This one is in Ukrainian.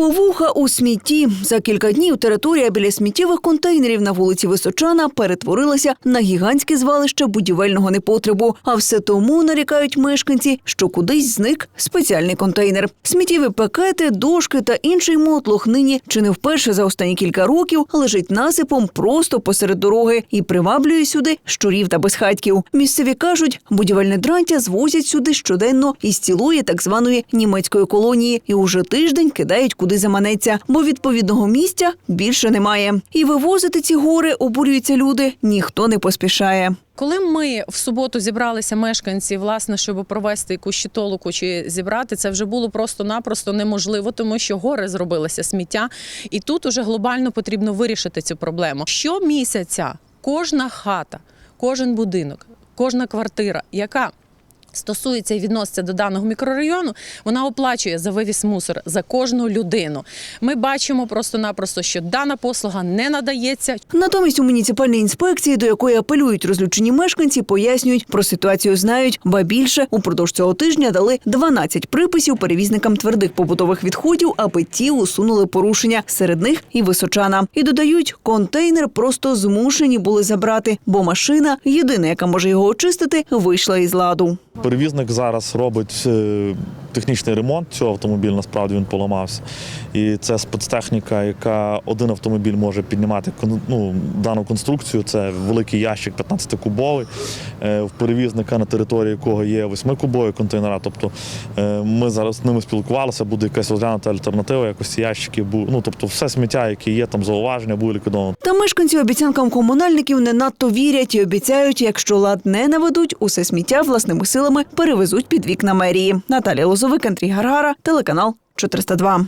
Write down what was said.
Повуха у смітті. За кілька днів територія біля сміттєвих контейнерів на вулиці Височана перетворилася на гігантське звалище будівельного непотребу. А все тому нарікають мешканці, що кудись зник спеціальний контейнер. Сміттєві пакети, дошки та інший мотлох нині чи не вперше за останні кілька років лежить насипом просто посеред дороги і приваблює сюди щурів та безхатьків. Місцеві кажуть, будівельне дрантя звозять сюди щоденно із цілої так званої німецької колонії і уже тиждень кидають куди заманеться, бо відповідного місця більше немає. І вивозити ці гори обурюються люди. Ніхто не поспішає. Коли ми в суботу зібралися мешканці, власне, щоб провести якусь щитолоку чи зібрати, це вже було просто-напросто неможливо, тому що гори зробилося сміття, і тут уже глобально потрібно вирішити цю проблему. Щомісяця кожна хата, кожен будинок, кожна квартира, яка Стосується і відноситься до даного мікрорайону, вона оплачує за вивіз мусор за кожну людину. Ми бачимо просто-напросто, що дана послуга не надається. Натомість у муніципальній інспекції, до якої апелюють розлючені мешканці, пояснюють про ситуацію знають, ба більше упродовж цього тижня дали 12 приписів перевізникам твердих побутових відходів, аби ті усунули порушення. Серед них і височана. І додають, контейнер просто змушені були забрати, бо машина, єдина, яка може його очистити, вийшла із ладу. Перевізник зараз робить е, технічний ремонт цього автомобіля, насправді він поламався. І це спецтехніка, яка один автомобіль може піднімати ну, дану конструкцію. Це великий ящик 15-кубовий, е, в перевізника, на території якого є 8-кубові контейнера. Тобто е, ми зараз з ними спілкувалися, буде якась розглянута альтернатива, якось ці ящики. Ну, тобто все сміття, яке є, там зауваження, буде ліквідовано. Та мешканці обіцянкам комунальників не надто вірять і обіцяють, якщо лад не наведуть, усе сміття власними силами перевезуть під вікна мерії. Наталія Лозовик, Андрій Гаргара, телеканал 402.